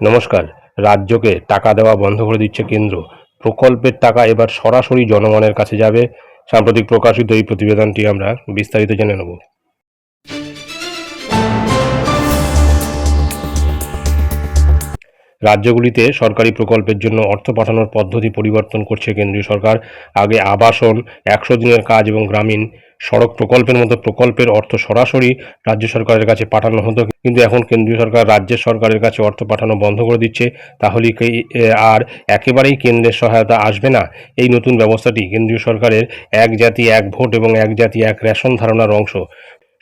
নমস্কার। রাজ্যকে টাকা দেওয়া বন্ধ করে দিচ্ছে কেন্দ্র। প্রকল্পের টাকা এবার সরাসরি জনগণের কাছে যাবে। সাম্প্রতিক প্রকাশিত এই প্রতিবেদনটি আমরা বিস্তারিত জেনে নেব। রাজ্যগুলিতে সরকারি প্রকল্পের জন্য অর্থ পাঠানোর পদ্ধতি পরিবর্তন করছে কেন্দ্রীয় সরকার। আগে আবাসন, একশো দিনের কাজ এবং গ্রামীণ সড়ক প্রকল্পের মতো প্রকল্পের অর্থ সরাসরি রাজ্য সরকারের কাছে পাঠানো হতো। কিন্তু এখন কেন্দ্রীয় সরকার রাজ্য সরকারের কাছে অর্থ পাঠানো বন্ধ করে দিচ্ছে। তাহলে আর একেবারেই কেন্দ্রের সহায়তা আসবে না? এই নতুন ব্যবস্থাটি কেন্দ্রীয় সরকারের এক জাতি এক ভোট এবং এক জাতি এক রেশন ধারণার অংশ।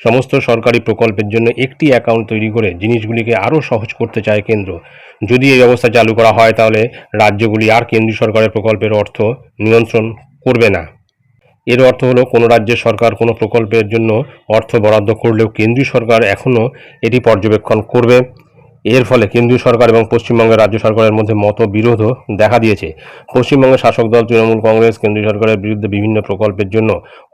সমস্ত সরকারি প্রকল্পের জন্য একটি অ্যাকাউন্ট তৈরি করে জিনিসগুলিকে আরও সহজ করতে চায় কেন্দ্র। যদি এই ব্যবস্থা চালু করা হয়, তাহলে রাজ্যগুলি আর কেন্দ্রীয় সরকারের প্রকল্পের অর্থ নিয়ন্ত্রণ করবে না। এর অর্থ হলো, কোনো রাজ্যের সরকার কোনো প্রকল্পের জন্য অর্থ বরাদ্দ করলেও কেন্দ্রীয় সরকার এখনও এটি পর্যবেক্ষণ করবে। এর ফলে কেন্দ্রীয় সরকার এবং পশ্চিমবঙ্গের রাজ্য সরকারের মধ্যে মতবিরোধও দেখা দিয়েছে। পশ্চিমবঙ্গের শাসক দল, তৃণমূল কংগ্রেস, কেন্দ্রীয় সরকারের বিরুদ্ধে বিভিন্ন প্রকল্পের জন্য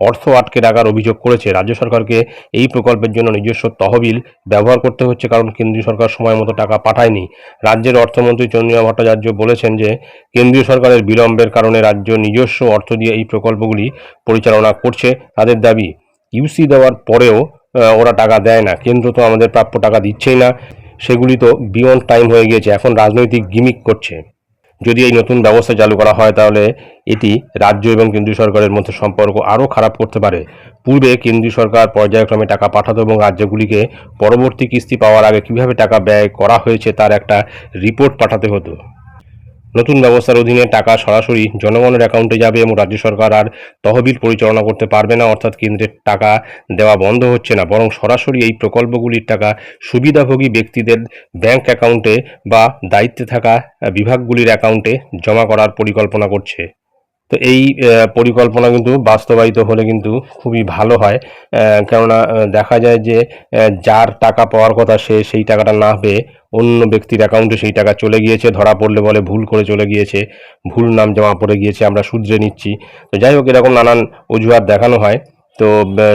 অর্থ আটকে রাখার অভিযোগ করেছে। রাজ্য সরকারকে এই প্রকল্পের জন্য নিজস্ব তহবিল ব্যবহার করতে হচ্ছে, কারণ কেন্দ্রীয় সরকার সময় মতো টাকা পাঠায়নি। রাজ্যের অর্থমন্ত্রী চন্দ্রিমা ভট্টাচার্য বলেছেন যে, কেন্দ্রীয় সরকারের বিলম্বের কারণে রাজ্য নিজস্ব অর্থ দিয়ে এই প্রকল্পগুলি পরিচালনা করছে তাদের দাবি। ইউসি দেওয়ার পরেও ওরা টাকা দেয় না। কেন্দ্র তো আমাদের প্রাপ্য টাকা দিচ্ছেই না। সেগুলি তো বিয়ন্ড টাইম হয়ে গিয়েছে, এখন রাজনৈতিক গিমিক করছে। যদি এই নতুন ব্যবস্থা চালু করা হয়, তাহলে এটি রাজ্য এবং কেন্দ্রীয় সরকারের মধ্যে সম্পর্ক আরও খারাপ করতে পারে। পূর্বে কেন্দ্রীয় সরকার পর্যায়ক্রমে টাকা পাঠাতো এবং রাজ্যগুলিকে পরবর্তী কিস্তি পাওয়ার আগে কীভাবে টাকা ব্যয় করা হয়েছে, তার একটা রিপোর্ট পাঠাতে হতো। নতুন ব্যবস্থার অধীনে টাকা সরাসরি জনগণের অ্যাকাউন্টে যাবে এবং রাজ্য সরকার আর তহবিল পরিচালনা করতে পারবে না, অর্থাৎ কেন্দ্রের টাকা দেওয়া বন্ধ হচ্ছে না, বরং সরাসরি এই প্রকল্পগুলির টাকা সুবিধাভোগী ব্যক্তিদের ব্যাংক অ্যাকাউন্টে বা দায়িত্বে থাকা বিভাগগুলির অ্যাকাউন্টে জমা করার পরিকল্পনা করছে। তো এই পরিকল্পনা কিন্তু বাস্তবায়িত হলে কিন্তু খুবই ভালো হয়। কেননা দেখা যায় যে যার টাকা পাওয়ার কথা সে সেই টাকাটা না পেয়ে অন্য ব্যক্তির অ্যাকাউন্টে সেই টাকা চলে গিয়েছে, ধরা পড়লে বলে ভুল করে চলে গিয়েছে, ভুল নাম জমা পড়ে গিয়েছে, আমরা শুধরে নিচ্ছি। তো যাই হোক, এরকম নানান অজুহাত দেখানো হয়। তো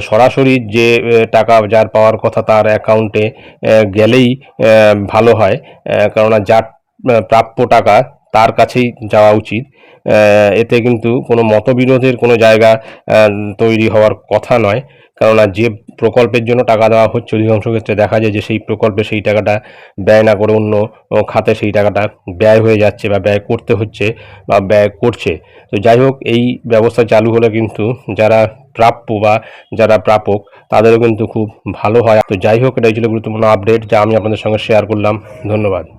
সরাসরি যে টাকা যার পাওয়ার কথা তার অ্যাকাউন্টে গেলেই ভালো হয়। কেননা যার প্রাপ্য টাকা তার কাছেই যাওয়া উচিত। এতে কিন্তু কোনো মতবিরোধের কোনো জায়গা তৈরি হওয়ার কথা নয়। কেননা যে প্রকল্পের জন্য টাকা দেওয়া হচ্ছে, অধিকাংশ ক্ষেত্রে দেখা যায় যে সেই প্রকল্পে সেই টাকাটা ব্যয় না করে অন্য খাতে সেই টাকাটা ব্যয় হয়ে যাচ্ছে বা ব্যয় করতে হচ্ছে বা ব্যয় করছে। তো যাই হোক, এই ব্যবস্থা চালু হলে কিন্তু যারা প্রাপ্য বা যারা প্রাপক, তাদেরও কিন্তু খুব ভালো হয়। তো যাই হোক, এটাই ছিল গুরুত্বপূর্ণ আপডেট যা আমি আপনাদের সঙ্গে শেয়ার করলাম। ধন্যবাদ।